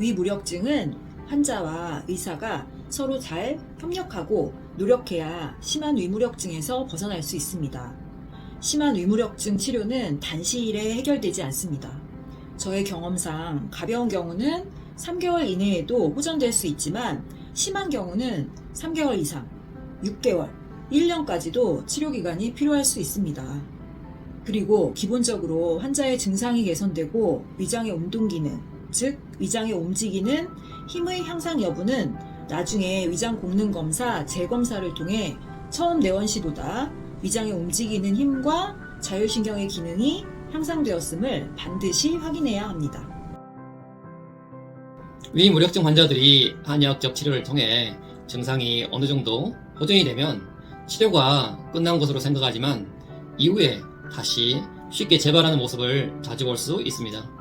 위무력증은 환자와 의사가 서로 잘 협력하고 노력해야 심한 위무력증에서 벗어날 수 있습니다. 심한 위무력증 치료는 단시일에 해결되지 않습니다. 저의 경험상 가벼운 경우는 3개월 이내에도 호전될 수 있지만 심한 경우는 3개월 이상, 6개월, 1년까지도 치료 기간이 필요할 수 있습니다. 그리고 기본적으로 환자의 증상이 개선되고 위장의 운동 기능, 즉 위장의 움직이는 힘의 향상 여부는 나중에 위장功能 검사 재검사를 통해 처음 내원 시보다 위장의 움직이는 힘과 자율신경의 기능이 향상되었음을 반드시 확인해야 합니다. 위무력증 환자들이 한의학적 치료를 통해 증상이 어느 정도 호전이 되면 치료가 끝난 것으로 생각하지만 이후에 다시 쉽게 재발하는 모습을 자주 볼 수 있습니다.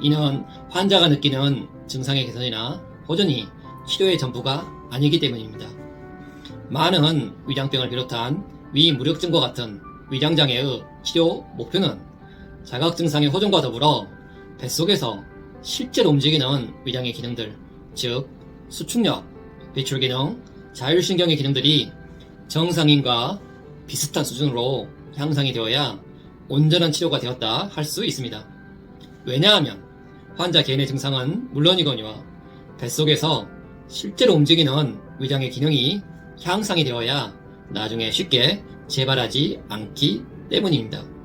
이는 환자가 느끼는 증상의 개선이나 호전이 치료의 전부가 아니기 때문입니다. 많은 위장병을 비롯한 위무력증과 같은 위장장애의 치료 목표는 자각 증상의 호전과 더불어 뱃속에서 실제로 움직이는 위장의 기능들, 즉 수축력, 배출 기능, 자율신경의 기능들이 정상인과 비슷한 수준으로 향상이 되어야 온전한 치료가 되었다 할 수 있습니다. 왜냐하면 환자 개인의 증상은 물론이거니와 뱃속에서 실제로 움직이는 위장의 기능이 향상이 되어야 나중에 쉽게 재발하지 않기 때문입니다.